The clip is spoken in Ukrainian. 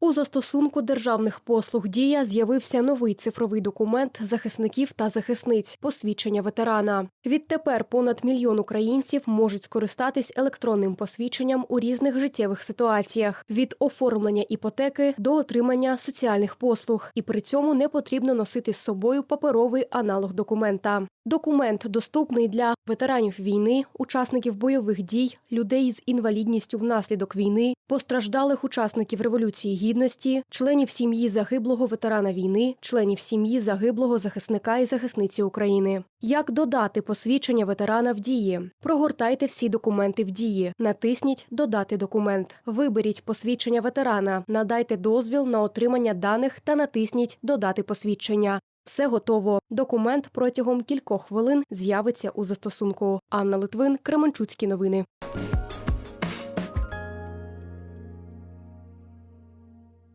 У застосунку державних послуг Дія з'явився новий цифровий документ захисників та захисниць посвідчення ветерана. Відтепер понад мільйон українців можуть скористатись електронним посвідченням у різних життєвих ситуаціях від оформлення іпотеки до отримання соціальних послуг, і при цьому не потрібно носити з собою паперовий аналог документа. Документ доступний для ветеранів війни, учасників бойових дій, людей з інвалідністю внаслідок війни, постраждалих учасників революції гідності, членів сім'ї загиблого ветерана війни, членів сім'ї загиблого захисника і захисниці України. Як додати посвідчення ветерана в дії? Прогортайте всі документи в дії, натисніть Додати документ. Виберіть посвідчення ветерана, надайте дозвіл на отримання даних та натисніть Додати посвідчення. Все готово. Документ протягом кількох хвилин з'явиться у застосунку. Анна Литвин, Кременчуцькі новини.